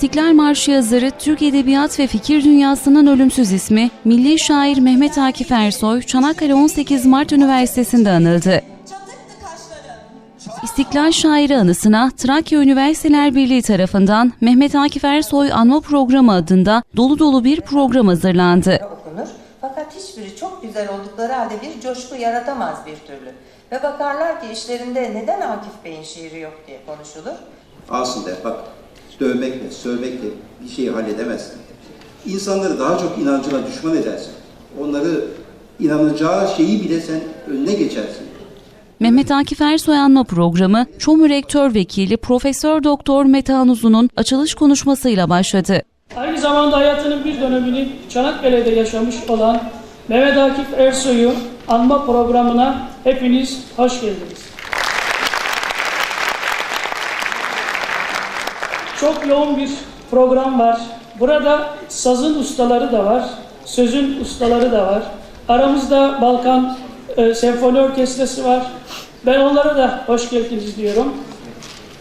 İstiklal Marşı yazarı, Türk Edebiyat ve Fikir Dünyası'nın ölümsüz ismi, milli şair Mehmet Akif Ersoy, Çanakkale 18 Mart Üniversitesi'nde anıldı. İstiklal Şairi anısına Trakya Üniversiteler Birliği tarafından Mehmet Akif Ersoy Anma Programı adında dolu dolu bir program hazırlandı. okunur. Fakat hiçbiri çok güzel oldukları halde bir coşku yaratamaz bir türlü. Ve bakarlar ki işlerinde neden Akif Bey'in şiiri yok diye konuşulur. Asıl der bak dövmekle, sövmekle bir şeyi halledemezsin. İnsanları daha çok inancına düşman edersin. Onları inanacağı şeyi bile sen önüne geçersin. Mehmet Akif Ersoy Anma Programı, ÇOMU Rektör Vekili Profesör Doktor Metehan Uzun'un açılış konuşmasıyla başladı. Aynı zamanda hayatının bir dönemini Çanakkale'de yaşamış olan Mehmet Akif Ersoy'u anma programına hepiniz hoş geldiniz. Çok yoğun bir program var. Burada sazın ustaları da var, sözün ustaları da var. Aramızda Balkan e, Senfoni Orkestrası var. Ben onlara da hoş geldiniz diyorum.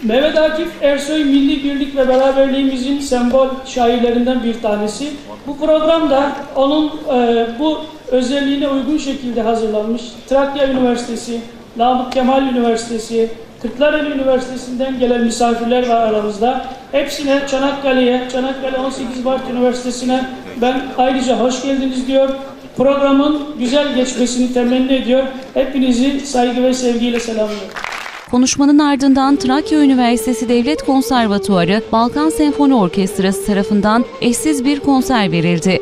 Mehmet Akif Ersoy milli birlik ve beraberliğimizin sembol şairlerinden bir tanesi. Bu program da onun e, bu özelliğine uygun şekilde hazırlanmış. Trakya Üniversitesi, Namık Kemal Üniversitesi, Kırklareli Üniversitesi'nden gelen misafirler var aramızda. Hepsine Çanakkale'ye, Çanakkale 18 Mart Üniversitesi'ne ben ayrıca hoş geldiniz diyor. Programın güzel geçmesini temenni ediyor. Hepinizi saygı ve sevgiyle selamlıyorum. Konuşmanın ardından Trakya Üniversitesi Devlet Konservatuarı Balkan Senfoni Orkestrası tarafından eşsiz bir konser verildi.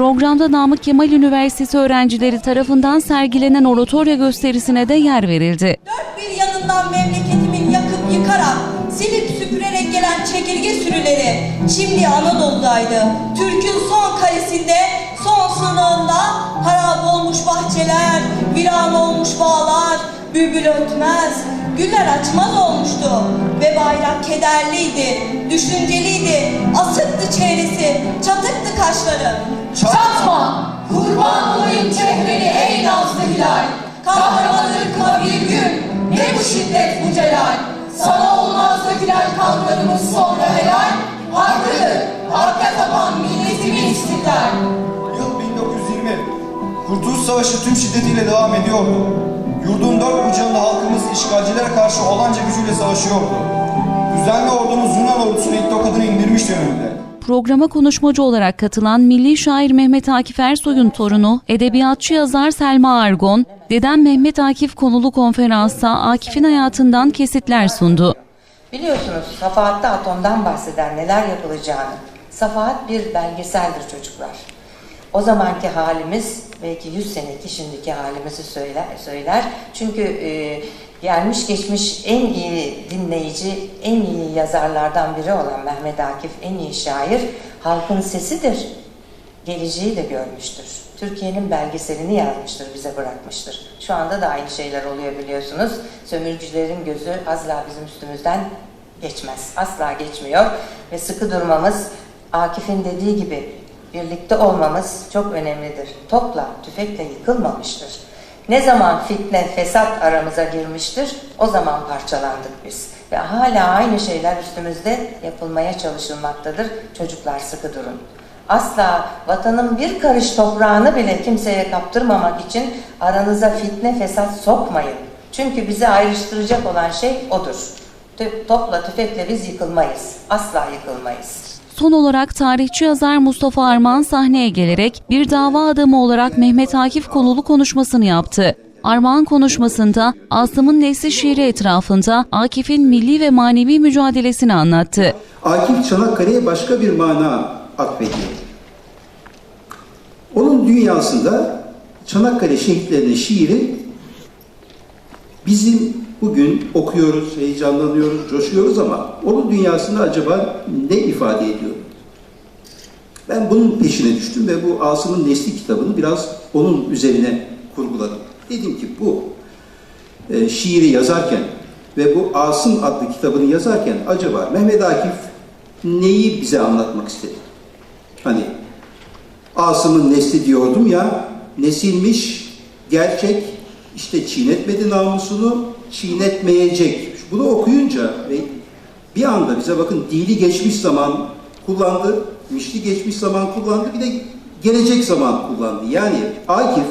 Programda Namık Kemal Üniversitesi öğrencileri tarafından sergilenen oratorya gösterisine de yer verildi. Dört bir yanından memleketimin yakıp yıkarak, silip süpürerek gelen çekirge sürüleri şimdi Anadolu'daydı. Türk'ün son kalesinde, son sınığında harap olmuş bahçeler, viran olmuş bağlar, bülbül ötmez, güller açmaz olmuştu. Ve bayrak kederliydi, düşünceliydi, asıktı çehresi, çatıktı kaşları. Çatma! Kurban olayım çehreni ey nazlı hilal! Kahraman ırkıma bir gün, ne bu şiddet bu celal! Sana olmaz dökülen kanlarımız sonra helal, Hakkıdır, hakka tapan milletimin istiklal! Yıl 1920. Kurtuluş Savaşı tüm şiddetiyle devam ediyordu. Yurdun dört bucağında halkımız işgalcilere karşı olanca gücüyle savaşıyordu. Düzenli ordumuz Yunan ordusunu ilk tokadını indirmişti önünde. Programa konuşmacı olarak katılan milli şair Mehmet Akif Ersoy'un torunu, edebiyatçı yazar Selma Argon, Dedem Mehmet Akif konulu konferansta Akif'in hayatından kesitler sundu. Biliyorsunuz Safahat'ta atomdan bahseder neler yapılacağını. Safahat bir belgeseldir çocuklar. O zamanki halimiz belki 100 seneki şimdiki halimizi söyler. söyler. Çünkü e, gelmiş geçmiş en iyi dinleyici, en iyi yazarlardan biri olan Mehmet Akif en iyi şair halkın sesidir. Geleceği de görmüştür. Türkiye'nin belgeselini yazmıştır, bize bırakmıştır. Şu anda da aynı şeyler oluyor biliyorsunuz. Sömürücülerin gözü asla bizim üstümüzden geçmez. Asla geçmiyor ve sıkı durmamız Akif'in dediği gibi birlikte olmamız çok önemlidir. Topla, tüfekle yıkılmamıştır. Ne zaman fitne, fesat aramıza girmiştir, o zaman parçalandık biz. Ve hala aynı şeyler üstümüzde yapılmaya çalışılmaktadır. Çocuklar sıkı durun. Asla vatanın bir karış toprağını bile kimseye kaptırmamak için aranıza fitne, fesat sokmayın. Çünkü bizi ayrıştıracak olan şey odur. Topla, tüfekle biz yıkılmayız. Asla yıkılmayız. Son olarak tarihçi yazar Mustafa Arman sahneye gelerek bir dava adamı olarak Mehmet Akif konulu konuşmasını yaptı. Armağan konuşmasında Asım'ın Nesli şiiri etrafında Akif'in milli ve manevi mücadelesini anlattı. Akif Çanakkale'ye başka bir mana atfediyor. Onun dünyasında Çanakkale şehitlerinin şiiri bizim bugün okuyoruz, heyecanlanıyoruz, coşuyoruz ama onun dünyasında acaba ne ifade ediyor? Ben bunun peşine düştüm ve bu Asım'ın Nesli kitabını biraz onun üzerine kurguladım. Dedim ki bu e, şiiri yazarken ve bu Asım adlı kitabını yazarken acaba Mehmet Akif neyi bize anlatmak istedi? Hani Asım'ın nesli diyordum ya, nesilmiş, gerçek, işte çiğnetmedi namusunu, çiğnetmeyecek. Bunu okuyunca ve bir anda bize bakın dili geçmiş zaman kullandı, mişli geçmiş zaman kullandı, bir de gelecek zaman kullandı. Yani Akif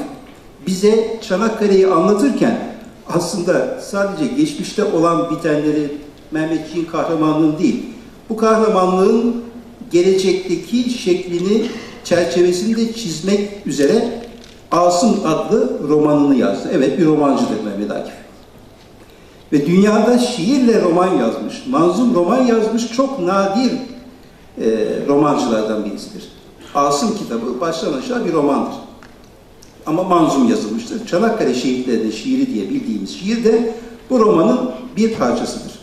bize Çanakkale'yi anlatırken aslında sadece geçmişte olan bitenleri Mehmetçiğin kahramanlığı değil, bu kahramanlığın gelecekteki şeklini çerçevesini de çizmek üzere Asım adlı romanını yazdı. Evet bir romancıdır Mehmet Akif. Ve dünyada şiirle roman yazmış, manzum roman yazmış çok nadir e, romancılardan birisidir. Asım kitabı baştan aşağı bir romandır. Ama manzum yazılmıştır. Çanakkale şehitlerinin şiiri diye bildiğimiz şiir de bu romanın bir parçasıdır.